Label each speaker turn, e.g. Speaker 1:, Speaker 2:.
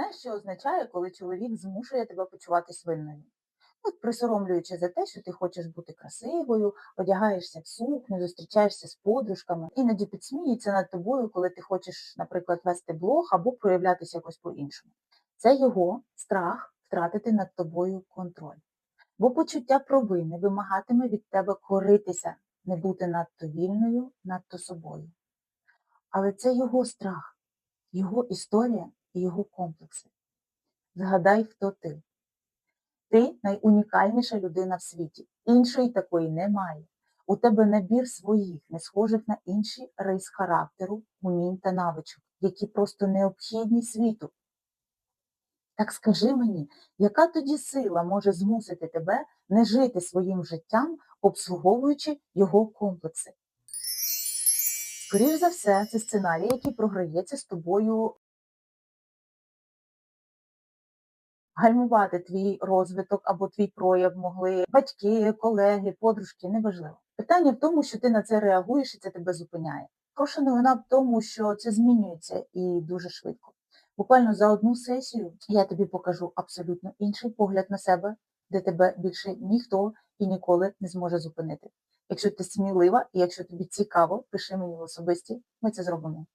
Speaker 1: Знаєш, що означає, коли чоловік змушує тебе почуватись винною? От присоромлюючи за те, що ти хочеш бути красивою, одягаєшся в сукню, зустрічаєшся з подружками, іноді підсміюється над тобою, коли ти хочеш, наприклад, вести блог або проявлятися якось по-іншому. Це його страх втратити над тобою контроль. Бо почуття провини вимагатиме від тебе коритися, не бути надто вільною, надто собою. Але це його страх, його історія і його комплекси. Згадай, хто ти. Ти найунікальніша людина в світі. Іншої такої немає. У тебе набір своїх, не схожих на інші рис характеру, умінь та навичок, які просто необхідні світу. Так скажи мені, яка тоді сила може змусити тебе не жити своїм життям, обслуговуючи його комплекси? Скоріш за все, це сценарій, який програється з тобою гальмувати твій розвиток або твій прояв могли батьки, колеги, подружки, неважливо. Питання в тому, що ти на це реагуєш і це тебе зупиняє. Хороша новина в тому, що це змінюється і дуже швидко. Буквально за одну сесію я тобі покажу абсолютно інший погляд на себе, де тебе більше ніхто і ніколи не зможе зупинити. Якщо ти смілива і якщо тобі цікаво, пиши мені в особисті, ми це зробимо.